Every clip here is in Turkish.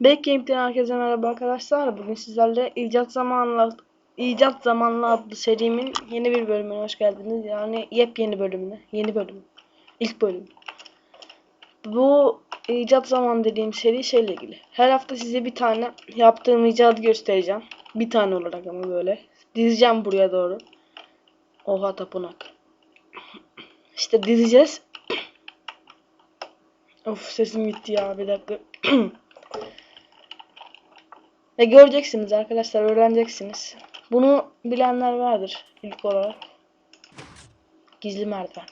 Back Game'den herkese merhaba arkadaşlar. Bugün sizlerle icat zamanla icat zamanlı adlı serimin yeni bir bölümüne hoş geldiniz. Yani yepyeni bölümüne, yeni bölüm. İlk bölüm. Bu icat zaman dediğim seri şeyle ilgili. Her hafta size bir tane yaptığım icadı göstereceğim. Bir tane olarak ama böyle. Dizeceğim buraya doğru. Oha tapınak. İşte dizeceğiz. Of sesim gitti ya bir dakika. Ve göreceksiniz arkadaşlar öğreneceksiniz. Bunu bilenler vardır ilk olarak. Gizli merdiven.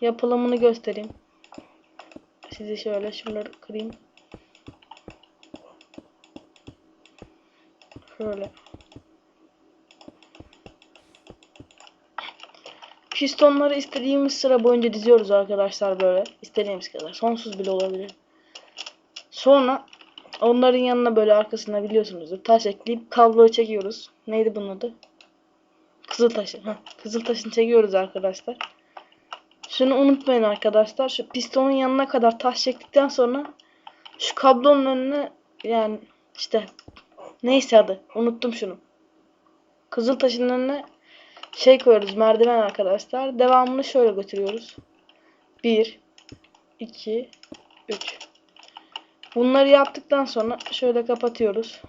Yapılımını göstereyim. Size şöyle şunları kırayım. Şöyle. Pistonları istediğimiz sıra boyunca diziyoruz arkadaşlar böyle. İstediğimiz kadar. Sonsuz bile olabilir. Sonra onların yanına böyle arkasına biliyorsunuzdur. Taş ekleyip kabloyu çekiyoruz. Neydi bunun adı? Kızıl taşı. Heh, kızıl taşını çekiyoruz arkadaşlar. Şunu unutmayın arkadaşlar. Şu pistonun yanına kadar taş çektikten sonra şu kablonun önüne yani işte neyse adı. Unuttum şunu. Kızıl taşın önüne şey koyuyoruz merdiven arkadaşlar. Devamını şöyle götürüyoruz. 1 2 3 Bunları yaptıktan sonra şöyle kapatıyoruz.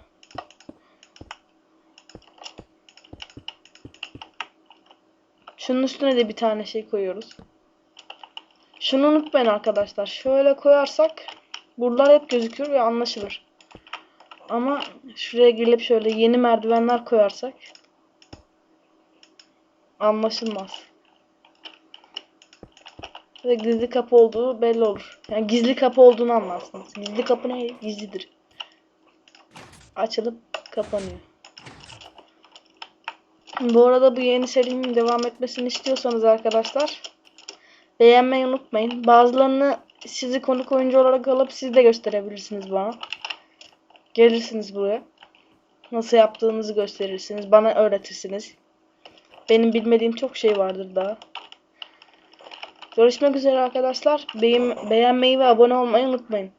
Şunun üstüne de bir tane şey koyuyoruz. Şunu unutmayın arkadaşlar. Şöyle koyarsak buralar hep gözükür ve anlaşılır. Ama şuraya gelip şöyle yeni merdivenler koyarsak anlaşılmaz. Ve gizli kapı olduğu belli olur. Yani gizli kapı olduğunu anlarsınız. Gizli kapı ne? Gizlidir. Açılıp kapanıyor. Bu arada bu yeni serimin devam etmesini istiyorsanız arkadaşlar beğenmeyi unutmayın. Bazılarını sizi konuk oyuncu olarak alıp siz de gösterebilirsiniz bana. Gelirsiniz buraya. Nasıl yaptığınızı gösterirsiniz. Bana öğretirsiniz. Benim bilmediğim çok şey vardır daha. Görüşmek üzere arkadaşlar. Beğen beğenmeyi ve abone olmayı unutmayın.